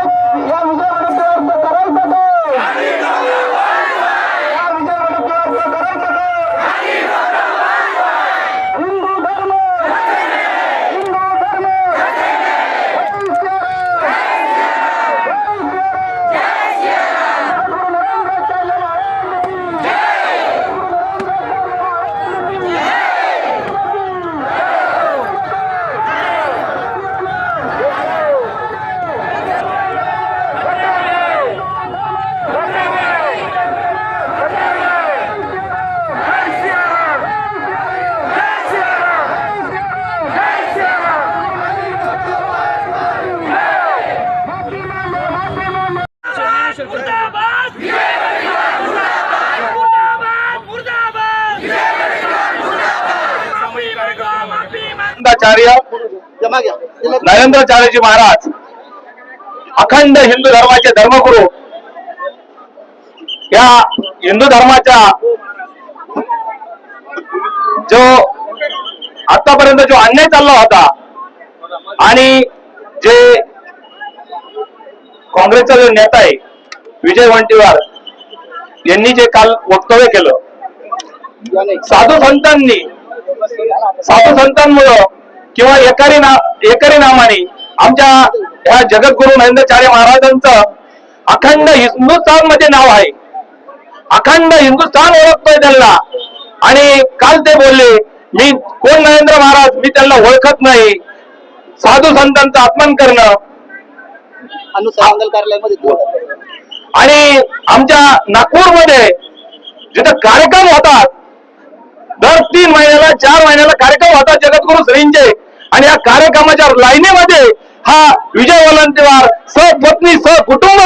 या विजय या विजय वडप्प्यावर करायचं काय या विजय वडप्प्यावर करायचं काय हिंदू धर्म हिंदू धर्म जय श्रीराम गुरु नरेंद्राचार्य महाराज की गुरु नरेंद्राचार्य महाराज की मुर्दाबाद! नरेंद्राचार्य नरेंद्राचार्यजी महाराज अखंड हिंदू धर्माचे धर्मगुरु. या हिंदू धर्माच्या जो आतापर्यंत जो अन्याय चालला होता आणि जे काँग्रेसचा जो नेता आहे विजय वंटीवार यांनी जे काल वक्तव्य केलं साधू संतांनी साधू संतांमुळं किंवा एकारी ना एकारी नामाने आमच्या ह्या जगद्गुरु महेंद्रचार्य महाराजांचं अखंड हिंदुस्थानमध्ये नाव आहे. अखंड हिंदुस्थान ओळखतोय त्यांना. आणि काल ते बोलले मी कोण नरेंद्र महाराज मी त्यांना ओळखत नाही. साधू संतांचं अपमान करणं. अनुसंधान कार्यालयामध्ये आणि आमच्या नागपूरमध्ये जिथं कार्यक्रम होतात दर तीन महिन्याला चार महिन्याला कार्यक्रम होतात जगद्गुरु श्रींचे. आणि या कार्यक्रमाच्या लाईनीमध्ये हा विजय वलंतेवार सहपत्नी सहकुटुंब